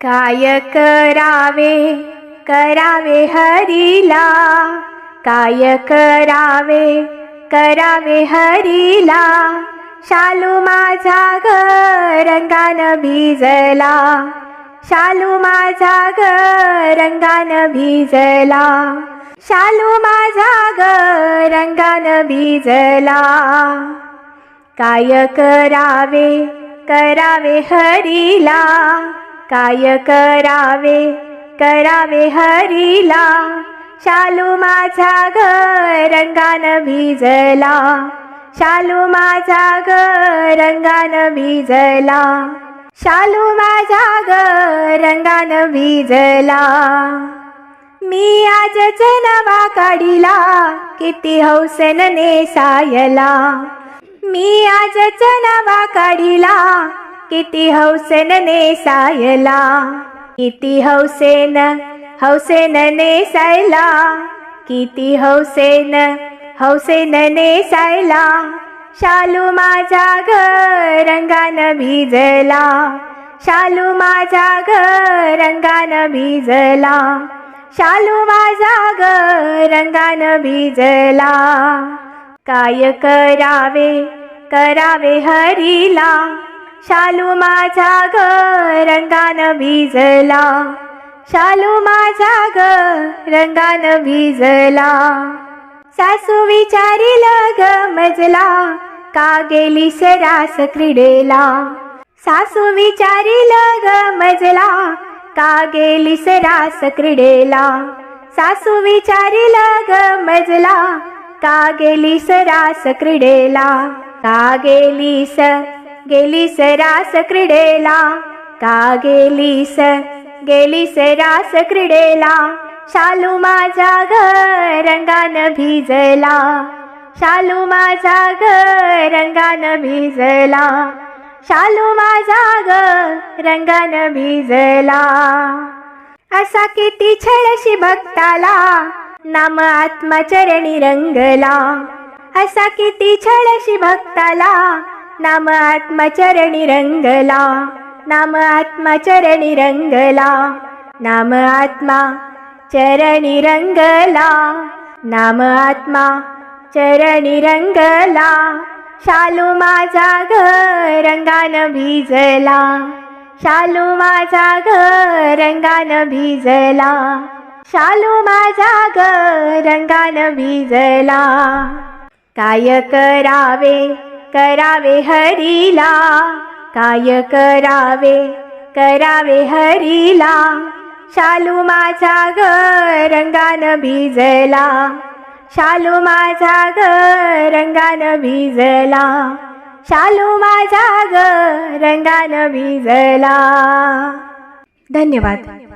काय करावे? करावे हरीला. काय करावे? करावे हरीला. शालू माझा ग रंगान भिजला. शालू माझा ग रंगान भिजला. शालू माझा ग रंगान भिजला. काय करावे? करावे हरीला. काय करावे? करावे हरीला. शालू माझा ग रंगान भिजला. शालू माझा ग रंगान भिजला. शालू माझा ग रंगान भिजला. मी आजच नवा काढिला किती हौसेन नेसायला. मी आजच नवा काढिला किती हौसेनने सायला किती हौसेन हौसेनने सायला किती हौसेन हौसेनने सायला. शालू माझा ग भिजला शालू माझा ग भिजला शालू माझा ग रंगानं भिजला. काय करावे करावे हरीला शालू माझा ग रंगान भिजला. शालू माझा ग रंगान भिजला. सासू विचारिल ग मजला का गेली सरास क्रीडेला? सासू विचारिल ग मजला का गेली सरास क्रीडेला? सासू विचारिल ग मजला का गेली सरास क्रीडेला? का गेलीस गेलीस रास क्रीडेला का गेलीस? गेलीस रास क्रीडेला. शालू माझा घर रंगान भिजला. शालू माझा घर रंगान भिजला. शालू माझा ग रंगान भिजला. असा किती छळशी भक्ताला नाम आत्मचरणी रंगला. असा किती छळशी भक्ताला नाम आत्मचरणी रंगला. नाम आत्माचरणी रंगला. नाम आत्मा चरणी रंगला. नाम आत्मा चरणी रंगला. शालू माझा घर रंगान भिजला. शालू माझा ग रंगान भिजला. शालू माझा घर रंगान भिजला. काय करावे? करावे हरीला काय करावे? करावे हरीला शालू माझा ग रंगान भिजला. शालू माझा ग रंगान भिजला. शालू माझा ग रंगान भिजला. धन्यवाद.